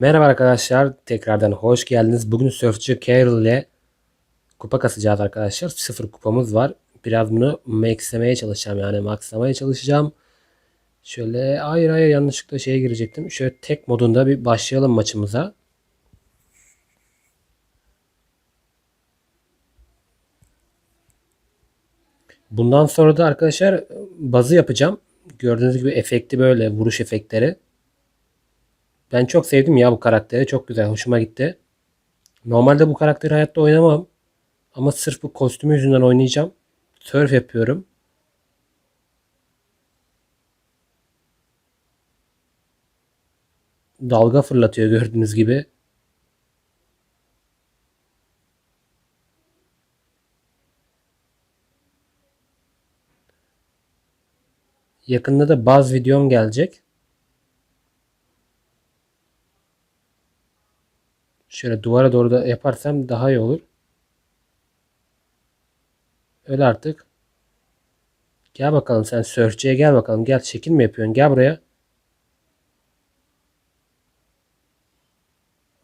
Merhaba arkadaşlar, tekrardan hoş geldiniz. Bugün Surfçı Carol ile kupa kasacağız arkadaşlar. Sıfır kupamız var. Biraz bunu maxlemeye çalışacağım yani maxlamaya çalışacağım. Şöyle hayır hayır yanlışlıkla şeye girecektim. Şöyle tek modunda bir başlayalım maçımıza. Bundan sonra da arkadaşlar bazı yapacağım. Gördüğünüz gibi efekti böyle vuruş efektleri. Ben çok sevdim ya bu karakteri. Çok güzel. Hoşuma gitti. Normalde bu karakteri hayatta oynamam. Ama sırf bu kostümü yüzünden oynayacağım. Surf yapıyorum. Dalga fırlatıyor gördüğünüz gibi. Yakında da baz videom gelecek. Şöyle duvara doğru da yaparsam daha iyi olur. Öyle artık. Gel bakalım sen sörfçüye gel bakalım. Gel şekil mi yapıyorsun? Gel buraya.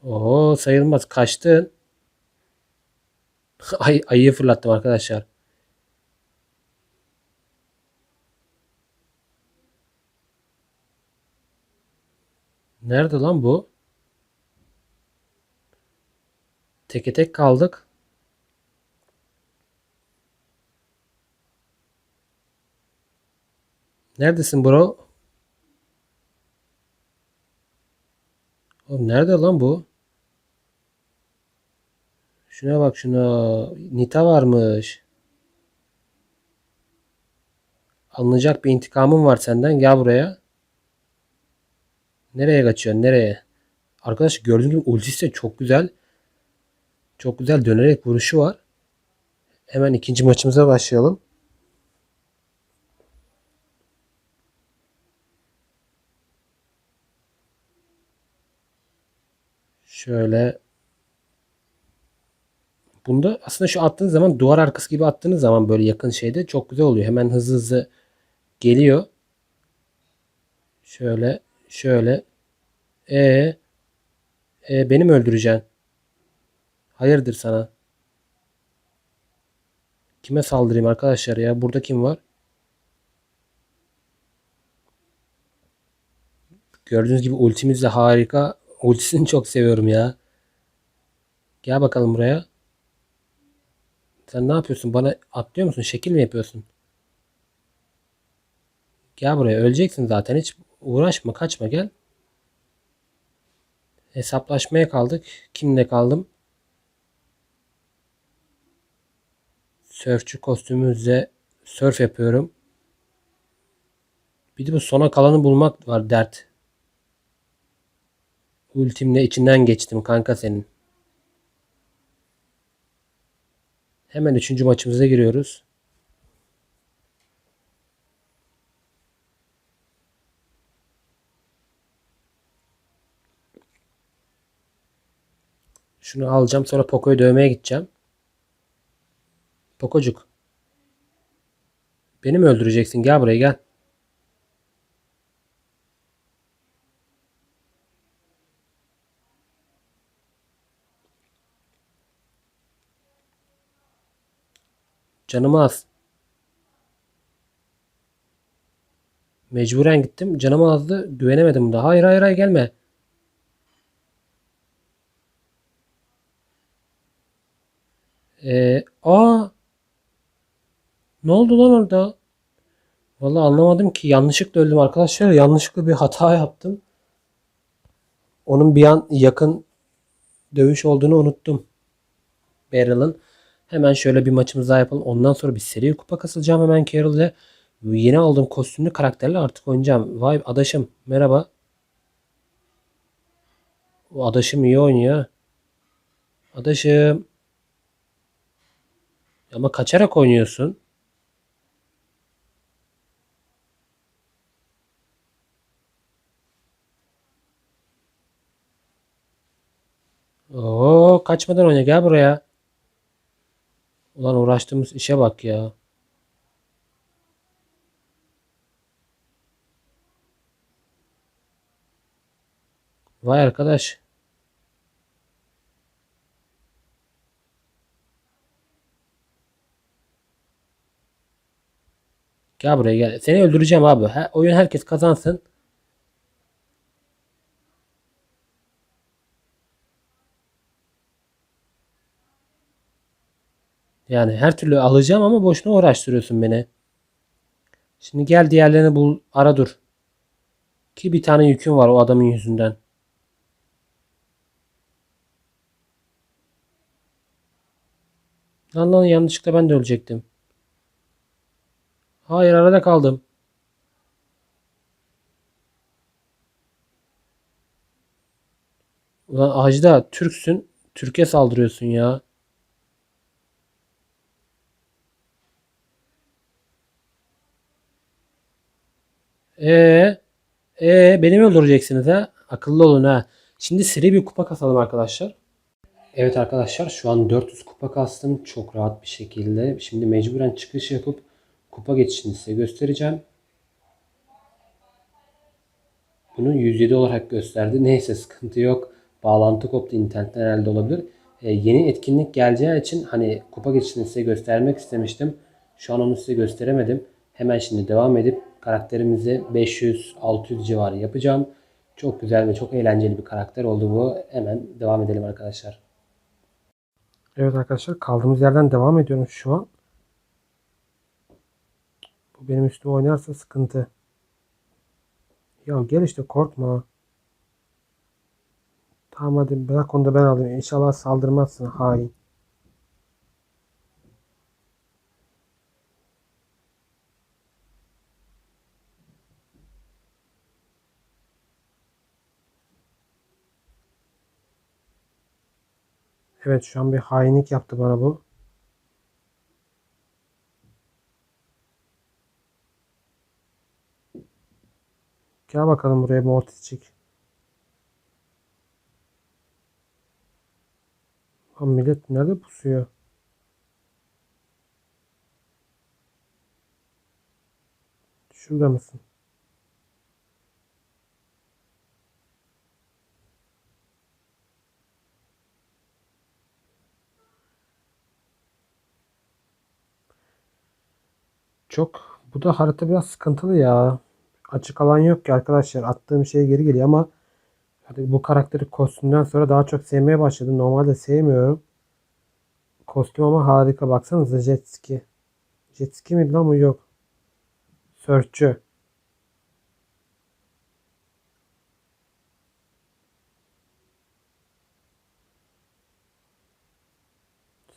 Oo sayılmaz. Kaçtın. Ay, ayıyı fırlattım arkadaşlar. Nerede lan bu? Teke tek kaldık. Neredesin bro? Oğlum nerede lan bu? Şuna bak şuna. Nita varmış. Alınacak bir intikamım var senden. Gel buraya. Nereye kaçıyorsun? Nereye? Arkadaş gördüğünüz gibi ultisi de çok güzel. Çok güzel dönerek vuruşu var. Hemen ikinci maçımıza başlayalım. Şöyle Bunda aslında şu attığınız zaman duvar arkası gibi attığınız zaman böyle yakın şeyde çok güzel oluyor. Hemen hızlı hızlı geliyor. Şöyle şöyle e e beni mi öldüreceksin? Hayırdır sana? Kime saldırayım arkadaşlar ya? Burada kim var? Gördüğünüz gibi ultimiz de harika. Ultisini çok seviyorum ya. Gel bakalım buraya. Sen ne yapıyorsun? Bana atlıyor musun? Şekil mi yapıyorsun? Gel buraya. Öleceksin zaten. Hiç uğraşma. Kaçma gel. Hesaplaşmaya kaldık. Kimle kaldım? Sörfçü kostümümüzle sörf yapıyorum. Bir de bu sona kalanı bulmak var dert. Ultimle içinden geçtim kanka senin. Hemen üçüncü maçımıza giriyoruz. Şunu alacağım sonra Poco'yu dövmeye gideceğim. Pokocuk. Beni mi öldüreceksin? Gel buraya gel. Canımı az. Mecburen gittim. Canım azdı. Güvenemedim da. Hayır hayır hayır gelme. Ee, aa ne oldu lan orada? Vallahi anlamadım ki. Yanlışlıkla öldüm arkadaşlar. Yanlışlıkla bir hata yaptım. Onun bir an yakın dövüş olduğunu unuttum. Barrel'ın. Hemen şöyle bir maçımız daha yapalım. Ondan sonra bir seri kupa kasılacağım hemen Carol. Yeni aldığım kostümlü karakterle artık oynayacağım. Vay adaşım merhaba. O adaşım iyi oynuyor. Adaşım. Ama kaçarak oynuyorsun. Oo kaçmadan oyna gel buraya. Ulan uğraştığımız işe bak ya. Vay arkadaş. Gel buraya gel. Seni öldüreceğim abi. He, oyun herkes kazansın. Yani her türlü alacağım ama boşuna uğraştırıyorsun beni. Şimdi gel diğerlerini bul. Ara dur. Ki bir tane yüküm var o adamın yüzünden. Lan lan yanlışlıkla ben de ölecektim. Hayır arada kaldım. Ulan Ajda Türksün. Türkiye saldırıyorsun ya. Ee, ee beni mi öldüreceksiniz ha? Akıllı olun ha. Şimdi seri bir kupa kasalım arkadaşlar. Evet arkadaşlar şu an 400 kupa kastım çok rahat bir şekilde. Şimdi mecburen çıkış yapıp kupa geçişini size göstereceğim. Bunu 107 olarak gösterdi. Neyse sıkıntı yok. Bağlantı koptu internetten herhalde olabilir. Ee, yeni etkinlik geleceği için hani kupa geçişini size göstermek istemiştim. Şu an onu size gösteremedim. Hemen şimdi devam edip karakterimizi 500-600 civarı yapacağım. Çok güzel ve çok eğlenceli bir karakter oldu bu. Hemen devam edelim arkadaşlar. Evet arkadaşlar kaldığımız yerden devam ediyorum şu an. Bu benim üstüme oynarsa sıkıntı. Ya gel işte korkma. Tamam hadi bırak onu da ben alayım. İnşallah saldırmazsın hain. Evet şu an bir hainlik yaptı bana bu. Gel bakalım buraya Mortisçik. Lan millet nerede pusuyor? Şurada mısın? Çok. Bu da harita biraz sıkıntılı ya. Açık alan yok ki arkadaşlar. Attığım şey geri geliyor ama hani bu karakteri kostümden sonra daha çok sevmeye başladım. Normalde sevmiyorum. Kostüm ama harika. Baksanıza jet ski. Jet ski miydi lan bu? Yok. Sörfçü.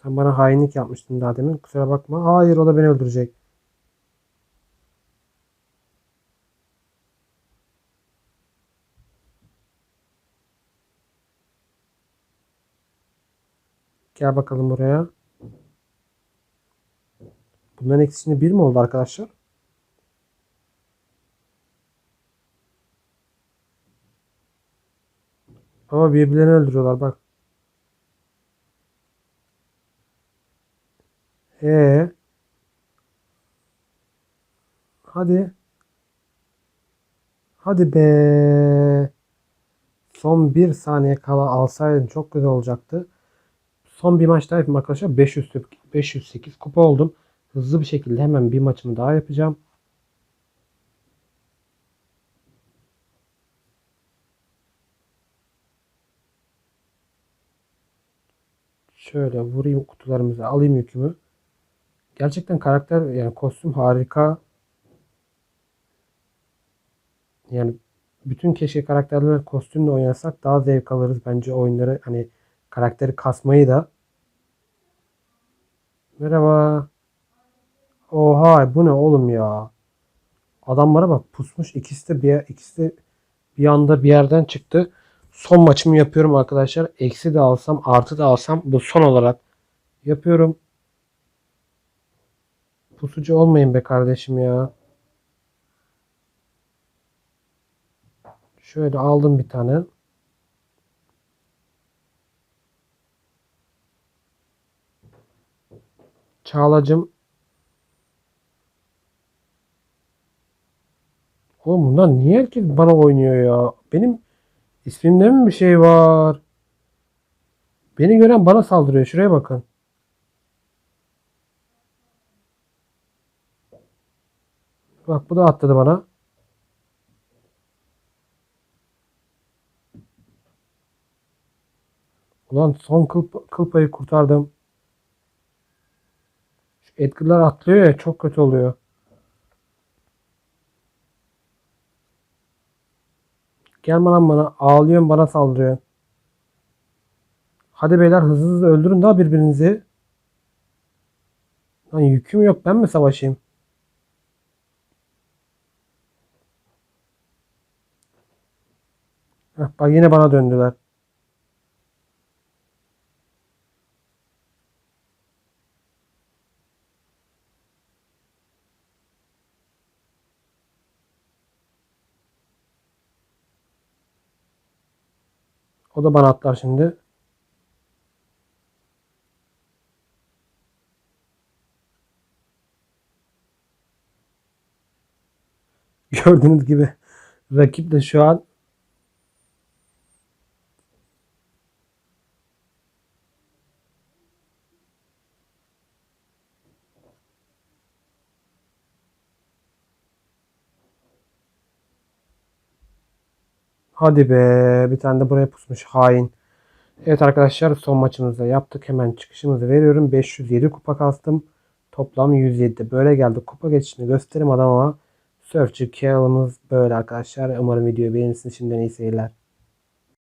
Sen bana hainlik yapmıştın daha demin. Kusura bakma. Hayır o da beni öldürecek. Gel bakalım buraya. Bunların eksisinde bir mi oldu arkadaşlar? Ama birbirlerini öldürüyorlar bak. Ee. Hadi. Hadi be. Son bir saniye kala alsaydın çok güzel olacaktı. Son bir maç daha yapayım arkadaşlar. 500, 508 kupa oldum. Hızlı bir şekilde hemen bir maçımı daha yapacağım. Şöyle vurayım kutularımızı alayım yükümü. Gerçekten karakter yani kostüm harika. Yani bütün keşke karakterleri kostümle oynasak daha zevk alırız bence oyunları hani karakteri kasmayı da. Merhaba. Oha bu ne oğlum ya? Adamlara bak pusmuş ikisi de bir ikisi de bir anda bir yerden çıktı. Son maçımı yapıyorum arkadaşlar. Eksi de alsam artı da alsam bu son olarak yapıyorum. Pusucu olmayın be kardeşim ya. Şöyle aldım bir tane. Çağlacım. Oğlum bunlar niye herkes bana oynuyor ya? Benim ismimde mi bir şey var? Beni gören bana saldırıyor. Şuraya bakın. Bak bu da atladı bana. Ulan son kıl, kıl payı kurtardım. Edgar'lar atlıyor ya çok kötü oluyor. Gelme lan bana. Ağlıyorsun bana saldırıyorsun. Hadi beyler hızlı hızlı öldürün daha birbirinizi. Lan yüküm yok ben mi savaşayım? Heh, bak yine bana döndüler. O da bana atlar şimdi. Gördüğünüz gibi rakip de şu an Hadi be bir tane de buraya pusmuş hain. Evet arkadaşlar son maçımızda yaptık. Hemen çıkışımızı veriyorum. 507 kupa kastım. Toplam 107. Böyle geldi. Kupa geçişini gösterim adama. Search Kill'ımız böyle arkadaşlar. Umarım videoyu beğenirsiniz. Şimdiden iyi seyirler.